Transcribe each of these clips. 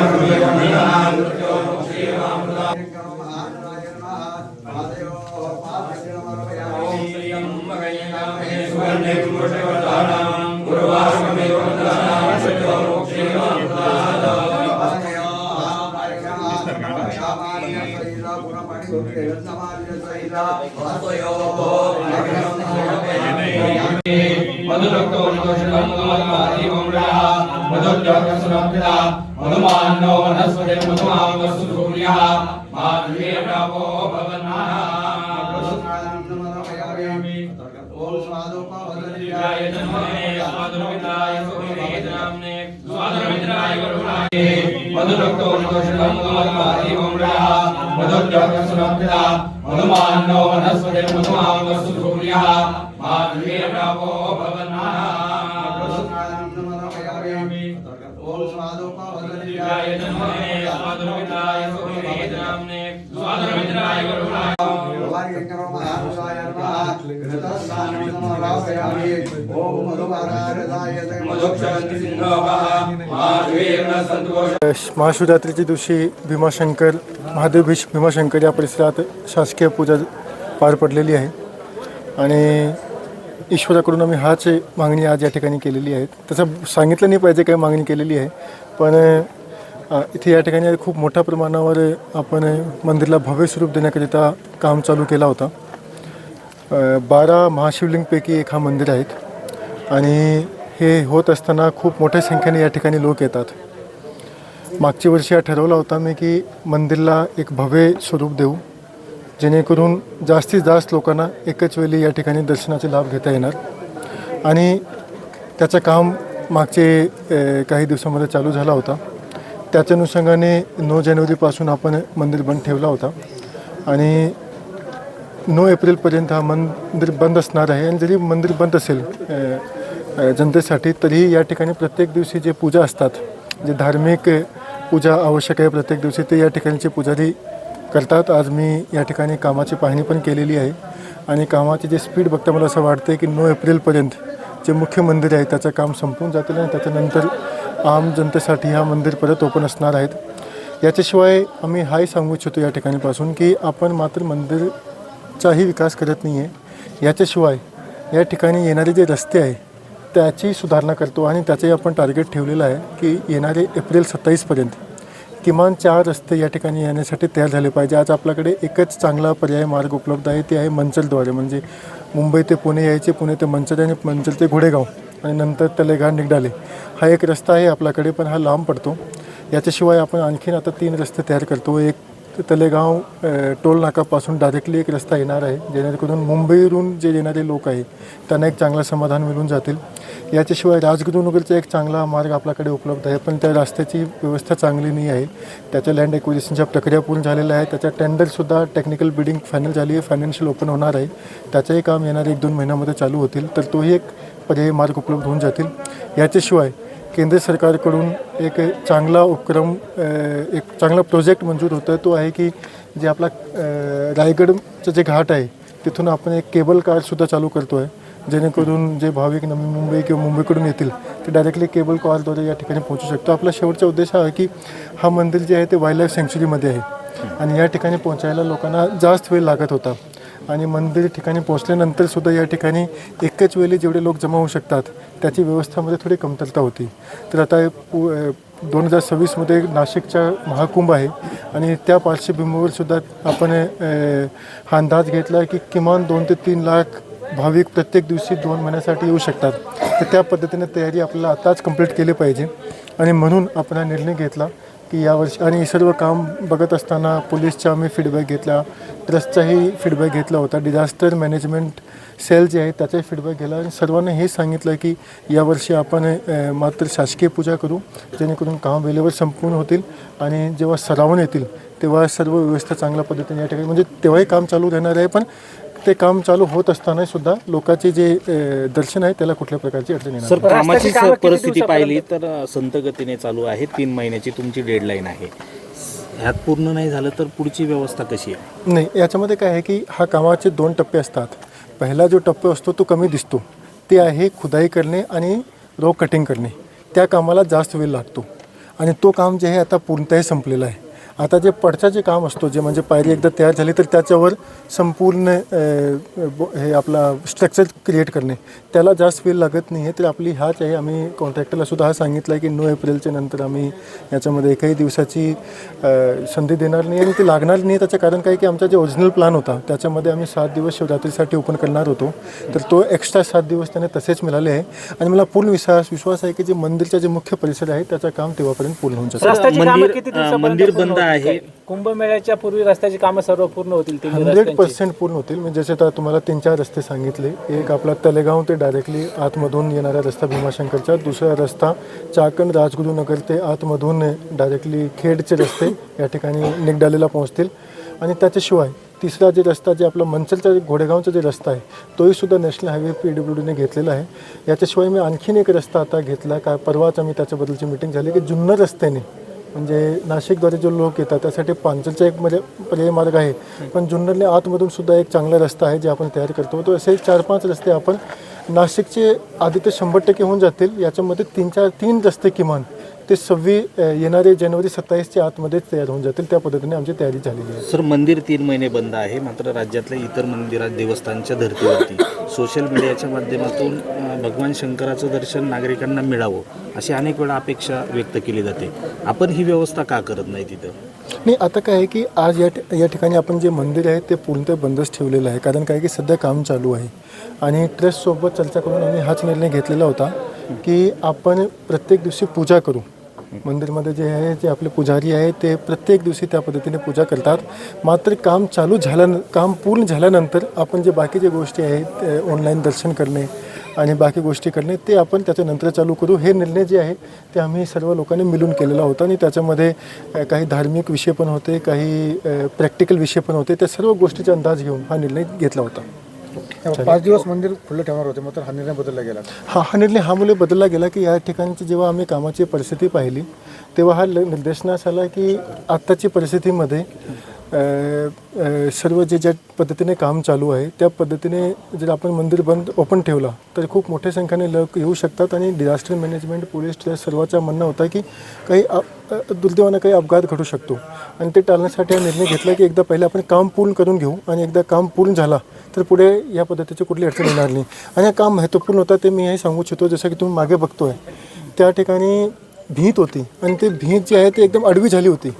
Amén. ధీమమ్రయః మధుర్యోగసురప్రదా మధుమాన్నో వనస్పతి మధుమావసు సూర్యః మాధుర్యే ప్రాపో स्वादुर्मित्राय स्वादुर्मित्राय महाशिवरात्रीच्या दिवशी भीमाशंकर महादेव भीश भीमाशंकर या परिसरात शासकीय पूजा पार पडलेली आहे. आणि ईश्वराकडून आम्ही हाच मागणी आज या ठिकाणी केलेली आहे. तसं सांगितलं नाही पाहिजे काय मागणी केलेली आहे. पण इथे या ठिकाणी खूप मोठ्या प्रमाणावर आपण मंदिरला भव्य स्वरूप देण्याकरिता काम चालू केला होता. बारा महाशिवलिंगपैकी एक हा मंदिर आहेत. आणि हे होत असताना खूप मोठ्या संख्येने या ठिकाणी लोक येतात. मागची वर्षी हा ठरवला होता मी की मंदिरला एक भव्य स्वरूप देऊ जेणेकरून जास्तीत जास्त लोकांना एकच वेळी या ठिकाणी दर्शनाचे लाभ घेता येणार. आणि त्याचं काम मागचे काही दिवसामध्ये चालू झाला होता. त्याच्या अनुषंगाने नऊ जानेवारीपासून आपण मंदिर बंद ठेवला होता. आणि नऊ एप्रिलपर्यंत हा मंदिर बंद असणार आहे. आणि जरी मंदिर बंद असेल जनतेसाठी तरीही या ठिकाणी प्रत्येक दिवशी जे पूजा असतात जे धार्मिक पूजा आवश्यक आहे प्रत्येक दिवशी ते या ठिकाणचे पुजारी करतात. आज मी या ठिकाणी कामाची पाहणी पण केलेली आहे. आणि कामाची जे स्पीड बघता मला असं वाटतं की नऊ एप्रिलपर्यंत जे मुख्य मंदिर आहे त्याचं काम संपून जातील आणि त्याच्यानंतर आम जनतेसाठी हा मंदिर परत ओपन असणार आहेत. याच्याशिवाय आम्ही हाय सांगू इच्छितो या ठिकाणीपासून की आपण मात्र मंदिरचाही विकास करत नाही आहे याच्याशिवाय या ठिकाणी येणारे जे रस्ते आहे त्याची सुधारणा करतो आणि त्याचंही आपण टार्गेट ठेवलेलं आहे की येणारे एप्रिल सत्तावीसपर्यंत किमान चार रस्ते या ठिकाणी येण्यासाठी तयार झाले पाहिजे. आज आपल्याकडे एकच चांगला पर्याय मार्ग उपलब्ध आहे ते आहे मंचलद्वारे. म्हणजे मुंबई ते पुणे यायचे पुणे ते मंचल आणि मंचल ते घोडेगाव. आणि नंतर तलेगाव निघाले. हा एक रस्ता आहे आपल्याकडे पण हा लांब पडतो. याच्याशिवाय आपण आणखीन आता तीन रस्ते तयार करतो. एक तलेगाव टोल नाकापासून डायरेक्टली एक रस्ता येणार आहे जेणेकरून मुंबईवरून जे येणारे लोक आहे त्यांना एक चांगलं समाधान मिळून जातील. याच्याशिवाय राजगुरुनगरचा एक चांगला मार्ग आपल्याकडे उपलब्ध आहे पण त्या रस्त्याची व्यवस्था चांगली नाही आहे. त्याच्या लँड एक्विजिशनच्या प्रक्रिया पूर्ण झालेल्या आहे त्याच्या टेंडरसुद्धा टेक्निकल बिडिंग फायनल झाली आहे फायनान्शियल ओपन होणार आहे. त्याचंही काम येणारे एक दोन महिन्यामध्ये चालू होतील. तर तोही एक पर्यायी मार्ग उपलब्ध होऊन जातील. याच्याशिवाय केंद्र सरकारकडून एक चांगला उपक्रम एक चांगला प्रोजेक्ट मंजूर होतो आहे तो आहे की जे आपला रायगडचं जे घाट आहे तिथून आपण एक केबल कारसुद्धा चालू करतो आहे जेणेकरून जे भाविक नवी मुंबई किंवा मुंबईकडून येतील ते डायरेक्टली केबल कॉलद्वारे या ठिकाणी पोहोचू शकतो आपला शेवटचा उद्देश हा आहे की हा मंदिर जे आहे ते वाईल्ड लाईफ सँक्च्युरीमध्ये आहे. आणि या ठिकाणी पोहोचायला लोकांना जास्त वेळ लागत होता. आणि मंदिर ठिकाणी पोहोचल्यानंतर सुद्धा या ठिकाणी एकच वेळी जेवढे लोक जमा होऊ शकतात त्याची व्यवस्थामध्ये थोडी कमतरता होती. तर आता दोन हजार सव्वीसमध्ये नाशिकचा महाकुंभ आहे आणि त्या पार्श्वभूमीवर सुद्धा आपण हा अंदाज घेतला आहे की किमान दोन ते तीन लाख भाविक प्रत्येक दिवशी दोन महिन्यासाठी येऊ शकतात. तर त्या पद्धतीने तयारी आपल्याला आताच कंप्लीट केली पाहिजे. आणि म्हणून आपण हा निर्णय घेतला. की यावर्षी आणि सर्व काम बघत असताना पोलीसचा आम्ही फीडबॅक घेतला. ट्रस्टचाही फीडबॅक घेतला होता. डिझास्टर मॅनेजमेंट सेल जे आहे त्याचाही फीडबॅक घेतला. आणि सर्वांनी हे सांगितलं की यावर्षी आपण मात्र शासकीय पूजा करू जेणेकरून काम वेळेवर संपूर्ण होतील आणि जेव्हा सरावण येतील तेव्हा सर्व व्यवस्था चांगल्या पद्धतीने या ठिकाणी म्हणजे तेव्हाही काम चालू राहणार आहे. पण ते काम चालू होत असताना सुद्धा लोकांचे जे अ, दर्शन आहे त्याला कुठल्या प्रकारची अडचण येणार सर नाही. कामाची कामं किती परिस्थिती? पाहिली तर संत गतीने चालू आहे. तीन महिन्याची तुमची डेडलाईन आहे. ह्यात पूर्ण नाही झालं तर पुढची व्यवस्था कशी आहे? नाही याच्यामध्ये काय आहे की हा कामाचे दोन टप्पे असतात. पहिला जो टप्पा असतो तो कमी दिसतो. ते आहे खुदाई करणे आणि रो कटिंग करणे. त्या कामाला जास्त वेळ लागतो. आणि तो काम जे आहे आता पूर्णतः संपलेलं आहे. आता जे पडचा जे काम असतो जे म्हणजे पायरी एकदा तयार झाली तर त्याच्यावर संपूर्ण हे आपला स्ट्रक्चर क्रिएट करणे. त्याला जास्त वेळ लागत नाही आहे तर आपली हाच आहे. आम्ही कॉन्ट्रॅक्टरला सुद्धा हा सांगितलं आहे की नऊ एप्रिलच्या नंतर आम्ही याच्यामध्ये एकही दिवसाची संधी देणार नाही आणि ती लागणार नाही. त्याचं कारण काय की आमचा जे ओरिजिनल प्लॅन होता त्याच्यामध्ये आम्ही सात दिवस शिवरात्रीसाठी ओपन करणार होतो. तर तो एक्स्ट्रा सात दिवस त्याने तसेच मिळाले आहे. आणि मला पूर्ण विश्वास विश्वास आहे की जे मंदिरचा जे मुख्य परिसर आहे त्याचं काम तेव्हापर्यंत पूर्ण होऊन जातं मंदिर बंद आहे? कुंभमेळ्याच्या पूर्वी रस्त्याची कामं सर्व पूर्ण होतील तिन्ही हंड्रेड रस्त्यांची. पर्सेंट पूर्ण होतील. म्हणजे जसे आता तुम्हाला तीन चार रस्ते सांगितले. एक आपला तलेगाव ते डायरेक्टली आतमधून येणारा रस्ता भीमाशंकरचा. दुसरा रस्ता चाकण राजगुरुनगर ते आतमधून डायरेक्टली खेडचे रस्ते या ठिकाणी निगडालेला पोहोचतील. आणि त्याच्याशिवाय तिसरा जे रस्ता जे आपला मंचलचा जे घोडेगावचा जे रस्ता आहे तोही सुद्धा नॅशनल हायवे पी डब्ल्यू डीने घेतलेला आहे. याच्याशिवाय मी आणखीन एक रस्ता आता घेतला. काय परवाच आम्ही त्याच्याबद्दलची मिटिंग झाली की जुन्नर रस्त्याने म्हणजे नाशिकद्वारे जो लोक येतात त्यासाठी पांचलचा एक म्हणजे पर्याय मार्ग आहे. पण जुन्नरने आतमधून सुद्धा एक चांगला रस्ता आहे जे आपण तयार करतो. तो असे चार पाच रस्ते आपण नाशिकचे आधी ते शंभर टक्के होऊन जातील. याच्यामध्ये तीन चार तीन रस्ते किमान. ते सव्वीस येणारे जानेवारी सत्तावीसच्या आतमध्येच तयार होऊन जातील. त्या पद्धतीने आमची तयारी झालेली आहे. सर मंदिर तीन महिने बंद आहे. मात्र राज्यातल्या इतर मंदिरात देवस्थानच्या धर्तीवरती सोशल मीडियाच्या माध्यमातून भगवान शंकराचं दर्शन नागरिकांना मिळावं अशी अनेक वेळा अपेक्षा व्यक्त केली जाते. आपण ही व्यवस्था का करत नाही तिथं? नाही आता काय आहे की आज या या ठिकाणी आपण जे मंदिर आहे ते पूर्णतः बंदच ठेवलेलं आहे. कारण काय की सध्या काम चालू आहे. आणि ट्रस्टसोबत चर्चा करून आम्ही हाच निर्णय घेतलेला होता की आपण प्रत्येक दिवशी पूजा करू. मंदिरमध्ये जे आहे जे आपले पुजारी आहे ते प्रत्येक दिवशी त्या पद्धतीने पूजा करतात. मात्र काम चालू झाल्यानं काम पूर्ण झाल्यानंतर आपण जे बाकीचे गोष्टी आहेत ऑनलाईन दर्शन करणे आणि बाकी गोष्टी करणे ते आपण त्याच्यानंतर चालू करू. हे निर्णय जे आहे ते आम्ही सर्व लोकांनी मिळून केलेला होता आणि त्याच्यामध्ये काही धार्मिक विषय पण होते काही प्रॅक्टिकल विषय पण होते. त्या सर्व गोष्टीचा अंदाज घेऊन हा निर्णय घेतला होता. पाच दिवस मंदिर खुलं ठेवणार होते मात्र हा निर्णय बदलला गेला. हा हा निर्णय हा मुले बदलला गेला की या ठिकाणची जेव्हा आम्ही कामाची परिस्थिती पाहिली तेव्हा हा निर्देशनास आला की आत्ताची परिस्थितीमध्ये सर्व जे ज्या पद्धतीने काम चालू आहे त्या पद्धतीने जर आपण मंदिर बंद ओपन ठेवला तर खूप मोठ्या संख्येने लोक येऊ शकतात आणि डिझास्टर मॅनेजमेंट पोलीस ट्रस्ट सर्वांचा म्हणणं होता की काही दुर्दैवानं काही अपघात घडू शकतो. आणि ते टाळण्यासाठी हा निर्णय घेतला की एकदा पहिले आपण काम पूर्ण करून घेऊ आणि एकदा काम पूर्ण झाला तर पुढे या पद्धतीची कुठली अडचण येणार नाही. आणि हा काम महत्त्वपूर्ण होता ते मी हे सांगू इच्छितो जसं की तुम्ही मागे बघतोय त्या ठिकाणी भीत होती. आणि ते भीत जी आहे ती एकदम आडवी झाली होती.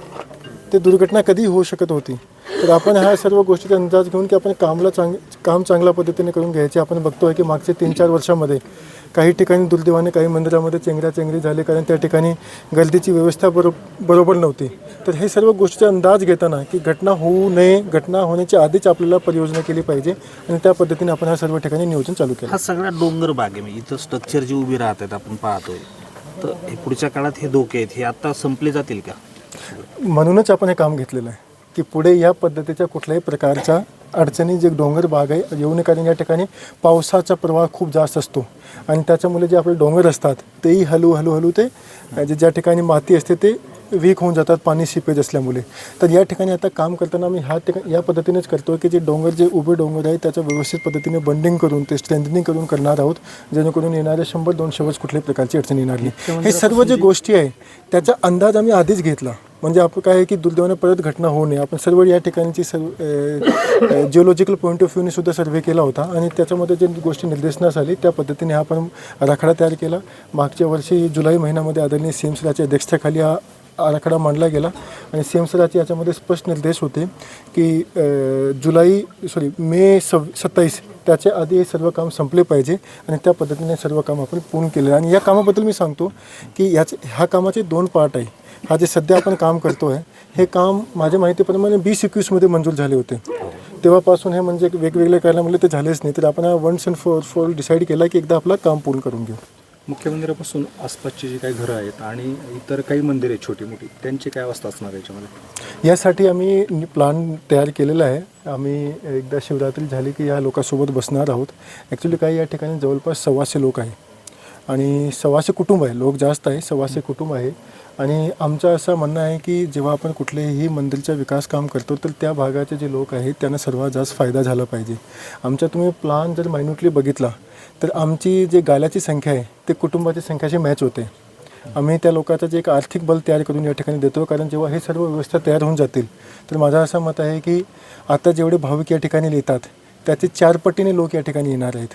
ते दुर्घटना कधी होऊ शकत होती. तर आपण ह्या सर्व गोष्टीचा अंदाज घेऊन की आपण कामला चांग काम चांगल्या पद्धतीने करून घ्यायचे. आपण बघतोय की मागचे तीन चार वर्षामध्ये काही ठिकाणी दुर्दैवाने काही मंदिरामध्ये चेंगराचेंगरी झाली कारण त्या ठिकाणी गर्दीची व्यवस्था बरो बरोबर नव्हती. तर हे सर्व गोष्टीचा अंदाज घेताना की घटना होऊ नये घटना होण्याच्या आधीच आपल्याला परियोजना केली पाहिजे आणि त्या पद्धतीने आपण ह्या सर्व ठिकाणी नियोजन चालू केलं. हा सगळा डोंगर बाग आहे. इथं स्ट्रक्चर जी उभी राहत आहेत आपण पाहतोय. तर हे पुढच्या काळात हे धोके आहेत. हे आता संपले जातील का? म्हणूनच आपण हे काम घेतलेलं आहे की पुढे या पद्धतीच्या कुठल्याही प्रकारच्या अडचणी जे डोंगर भाग आहे येऊ नये कारण या ठिकाणी पावसाचा प्रवाह खूप जास्त असतो. आणि त्याच्यामुळे जे आपले डोंगर असतात तेही हळूहळू हळू ते जे ज्या ठिकाणी माती असते ते वीक होऊन जातात पाणी सिपेज असल्यामुळे. तर या ठिकाणी आता काम करताना आम्ही ह्या ठिकाणी या पद्धतीनेच करतो की जे डोंगर जे उभे डोंगर आहे त्याचं व्यवस्थित पद्धतीने बंडिंग करून ते स्ट्रेंथनिंग करून करणार आहोत जेणेकरून येणारे शंभर दोनशे वर्ष कुठल्याही प्रकारची अडचण येणार नाही. हे सर्व जे गोष्टी आहे त्याचा अंदाज आम्ही आधीच घेतला. म्हणजे आपण काय आहे की दुर्दैवाने परत घटना होऊ नये. आपण सर्व या ठिकाणची सर्व जिओलॉजिकल पॉईंट ऑफ व्ह्यूने सुद्धा सर्वे केला होता आणि त्याच्यामध्ये जे गोष्टी निर्देशनास आली त्या पद्धतीने हा आपण आराखडा तयार केला. मागच्या वर्षी जुलै महिन्यामध्ये आदरणीय सी एम अध्यक्षतेखाली हा आराखडा मांडला गेला आणि सी एम सराचे याच्यामध्ये स्पष्ट निर्देश होते की जुलै सॉरी मे सव सत्तावीस त्याच्या आधी हे सर्व काम संपले पाहिजे आणि त्या पद्धतीने सर्व काम आपण पूर्ण केले. आणि या कामाबद्दल मी सांगतो की याचे ह्या कामाचे दोन पार्ट आहे. हा जे सध्या आपण काम करतो आहे हे काम माझ्या माहितीप्रमाणे बीस एकवीसमध्ये मंजूर झाले होते. तेव्हापासून हे म्हणजे वेगवेगळे करायला कारणामुळे ते झालेच नाही. तर आपण हा once and for for decide केला की एकदा आपलं काम पूर्ण करून घेऊ. मुख्य मंदिरापासून आसपासची जी काही घरं आहेत आणि इतर काही मंदिरं आहेत छोटी मोठी त्यांची काय अवस्था असणार याच्यामध्ये? यासाठी आम्ही प्लान तयार केलेला आहे. आम्ही एकदा शिवरात्री झाली की या लोकांसोबत बसणार आहोत. ॲक्च्युली काही या ठिकाणी जवळपास सव्वाशे लोक आहे. आणि सव्वाशे कुटुंब आहे. लोक जास्त आहे सव्वाशे कुटुंब आहे. आणि आमचं असं म्हणणं आहे की जेव्हा आपण कुठलेही मंदिरचा विकास काम करतो तर त्या भागाचे जे लोक आहेत त्यांना सर्वात जास्त फायदा झाला पाहिजे. आमचा तुम्ही प्लान जर मायन्युटली बघितला तर आमची जे गाल्याची संख्या आहे ते कुटुंबाच्या संख्याशी मॅच होते. आम्ही त्या लोकांचं जे एक आर्थिक बल तयार करून या ठिकाणी देतो कारण जेव्हा हे सर्व व्यवस्था तयार होऊन जातील तर माझं असं मत आहे की आता जेवढे भाविक या ठिकाणी येतात त्याचे चार पटीने लोक या ठिकाणी येणार आहेत.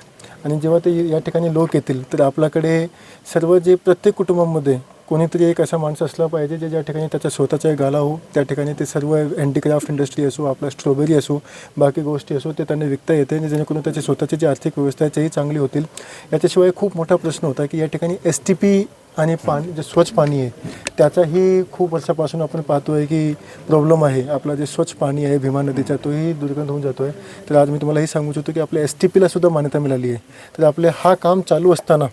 आणि जेव्हा ते या ठिकाणी लोक येतील तर आपल्याकडे सर्व जे प्रत्येक कुटुंबामध्ये कोणीतरी एक असा माणूस असला पाहिजे जे ज्या ठिकाणी त्याचा स्वतःचा एक गाला हो त्या ठिकाणी ते सर्व हँडीक्राफ्ट इंडस्ट्री असो आपला स्ट्रॉबेरी असो बाकी गोष्टी असो ते त्यांना विकता येते आणि जेणेकरून त्याची स्वतःची जी आर्थिक व्यवस्था आहे तेही चांगली होतील. याच्याशिवाय खूप मोठा प्रश्न होता की या ठिकाणी एस टी पी आणि पाणी जे स्वच्छ पाणी आहे त्याचाही खूप वर्षापासून आपण पाहतो आहे की प्रॉब्लेम आहे. आपला जे स्वच्छ पाणी आहे भीमा नदीचा तोही दुर्गंध होऊन जातो आहे तर आज मी तुम्हाला हे सांगू इच्छितो की आपल्या एस टी पीला सुद्धा मान्यता मिळाली आहे. तर आपले हा काम चालू असताना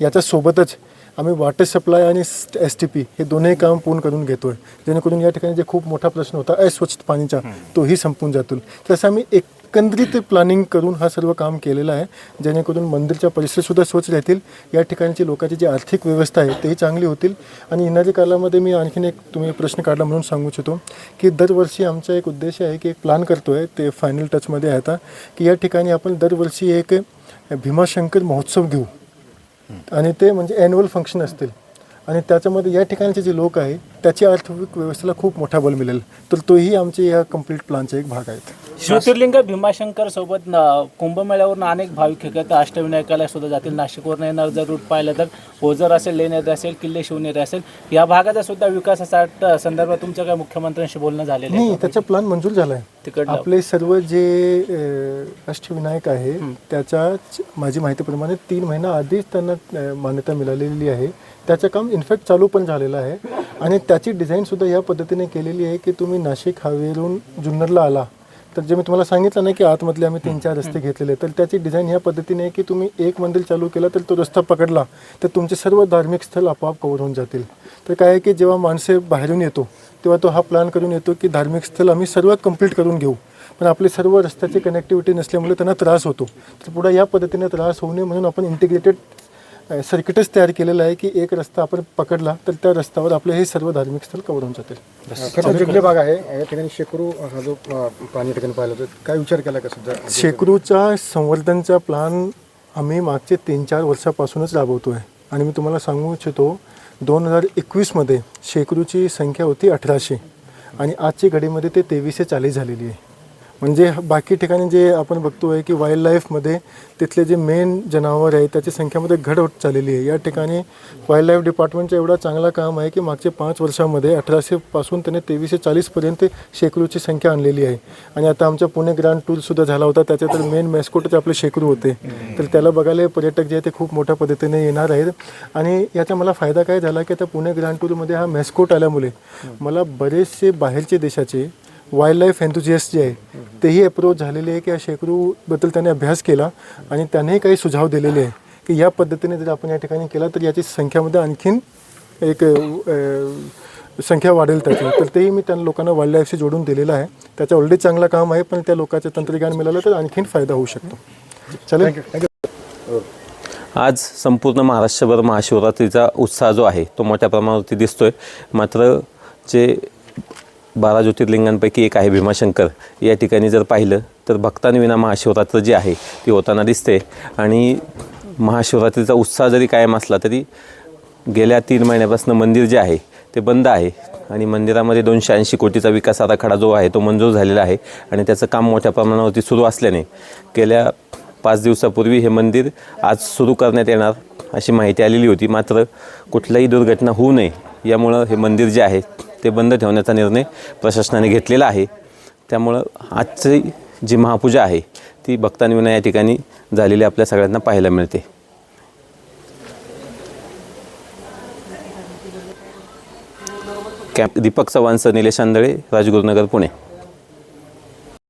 याच्यासोबतच आम्ही वॉटर सप्लाय आणि एस टी पी हे दोन्ही काम पूर्ण करून घेतो आहे जेणेकरून या ठिकाणी जे खूप मोठा प्रश्न होता अस्वच्छ पाणीचा तोही संपून जातो तसं आम्ही एकंदरीत प्लॅनिंग करून हा सर्व काम केलेलं आहे. जेणेकरून मंदिरचा परिसरसुद्धा स्वच्छ राहतील. या ठिकाणची लोकांची जी आर्थिक व्यवस्था आहे तेही चांगली होतील. आणि येणाऱ्या कालामध्ये मी आणखीन एक तुम्ही प्रश्न काढला म्हणून सांगू इच्छितो की दरवर्षी आमचा एक उद्देश आहे की एक प्लॅन करतो आहे ते फायनल टचमध्ये आहे आता की या ठिकाणी आपण दरवर्षी एक भीमाशंकर महोत्सव घेऊ. आणि ते म्हणजे ॲन्युअल फंक्शन असतील. आणि त्याच्यामध्ये या ठिकाणचे जे लोक आहे त्याची आर्थिक व्यवस्थेला खूप मोठा बल मिळेल. तर तोही आमचे या कंप्लीट प्लॅनचा एक भाग आहेत. ज्योतिर्लिंग भीमाशंकर सोबत न- कुंभमेळ्यावरून अनेक भाविक तर अष्टविनायकाला सुद्धा जातील. नाशिकवरून येणार. जर रूट पाहिलं तर ओझर असेल लेण्याद्री असेल किल्ले शिवनेरी असेल. या भागाचा सुद्धा विकासासाठी संदर्भात तुमच्या काय मुख्यमंत्र्यांशी बोलणं झालेलं नाही त्याचा प्लॅन मंजूर झाला आहे तिकडलं. आपले सर्व जे अष्टविनायक आहे त्याच्या माझी माहितीप्रमाणे तीन महिना आधीच त्यांना मान्यता मिळालेली आहे. त्याचं काम इनफॅक्ट चालू पण झालेलं आहे. आणि त्याची डिझाईनसुद्धा या पद्धतीने केलेली आहे की तुम्ही नाशिक हायवेवरून जुन्नरला आला. तर जे मी तुम्हाला सांगितलं नाही की आतमधले आम्ही तीन चार रस्ते घेतलेले तर त्याची डिझाईन ह्या पद्धतीने आहे की तुम्ही एक मंदिर चालू केला तर तो रस्ता पकडला तर तुमचे सर्व धार्मिक स्थळ आपोआप कवर होऊन जातील. तर काय आहे की जेव्हा माणसे बाहेरून येतो तेव्हा तो हा प्लॅन करून येतो की धार्मिक स्थळ आम्ही सर्व कंप्लीट करून घेऊ. पण आपले सर्व रस्त्याची कनेक्टिव्हिटी नसल्यामुळे त्यांना त्रास होतो. तर पुढे या पद्धतीने त्रास होऊ नये म्हणून आपण इंटिग्रेटेड सर्किटच तयार केलेलं आहे की एक रस्ता आपण पकडला तर त्या रस्त्यावर आपले हे सर्व धार्मिक स्थळ कव्हर होऊन जातील. खरं जुगले भाग आहे. या ठिकाणी शेकडो हा जो या ठिकाणी पाहिलं होतं काय विचार केला का सध्या? शेकडूचा संवर्धनचा प्लॅन आम्ही मागचे तीन चार वर्षापासूनच राबवतो आहे आणि मी तुम्हाला सांगू इच्छितो दोन हजार एकवीसमध्ये शेकडूची संख्या होती अठराशे. आणि आजची घडीमध्ये ते तेवीसशे चाळीस झालेली आहे. म्हणजे बाकी ठिकाणी जे आपण बघतो आहे की वाईल्ड लाईफमध्ये तिथले जे मेन जनावर आहे त्याची संख्यामध्ये घट होत चाललेली आहे. या ठिकाणी वाईल्ड लाईफ डिपार्टमेंटचं एवढा चांगला काम आहे की मागचे पाच वर्षामध्ये अठराशेपासून त्याने तेवीसशे चाळीसपर्यंत शेकडूची संख्या आणलेली आहे. आणि आता आमचा पुणे ग्रँड टूरसुद्धा झाला होता त्याच्या तर मेन मॅस्कोटच आपले शेकडू होते. तर त्याला बघायला पर्यटक जे आहे ते खूप मोठ्या पद्धतीने येणार आहेत. आणि याचा मला फायदा काय झाला की आता पुणे ग्रँड टूरमध्ये हा मॅस्कोट आल्यामुळे मला बरेचसे बाहेरचे देशाचे वाईल्ड लाईफ एन्थुजिएस्ट जे आहे तेही अप्रोच झालेले आहे की या शेकडूबद्दल त्याने अभ्यास केला आणि त्यानेही काही सुझाव दिलेले आहे की या पद्धतीने जर आपण या ठिकाणी केला तर याची संख्यामध्ये आणखीन एक संख्या वाढेल त्याची. तर तेही मी त्या लोकांना वाईल्ड लाईफशी जोडून दिलेलं आहे. त्याचं ऑलरेडी चांगलं काम आहे पण त्या लोकांचं तंत्रज्ञान मिळालं तर आणखीन फायदा होऊ शकतो. चालेल? आज संपूर्ण महाराष्ट्रभर महाशिवरात्रीचा उत्साह जो आहे तो मोठ्या प्रमाणावरती दिसतोय. मात्र जे बारा ज्योतिर्लिंगांपैकी एक आहे भीमाशंकर. या ठिकाणी जर पाहिलं तर भक्तांविना महाशिवरात्र जी आहे ती होताना दिसते. आणि महाशिवरात्रीचा उत्साह जरी कायम असला तरी गेल्या तीन महिन्यापासून मंदिर जे आहे ते बंद आहे. आणि मंदिरामध्ये दोनशे ऐंशी कोटीचा विकास आराखडा जो आहे तो मंजूर झालेला आहे. आणि त्याचं काम मोठ्या प्रमाणावरती सुरू असल्याने गेल्या पाच दिवसापूर्वी हे मंदिर आज सुरू करण्यात येणार अशी माहिती आलेली होती. मात्र कुठल्याही दुर्घटना होऊ नये यामुळं हे मंदिर जे आहे ते बंद ठेवण्याचा निर्णय प्रशासनाने घेतलेला आहे. त्यामुळं आजची जी महापूजा आहे ती भक्तांविना या ठिकाणी झालेली आपल्या सगळ्यांना पाहायला मिळते. कॅम्प दीपक चव्हाणसह निलेश आंधळे राजगुरुनगर पुणे.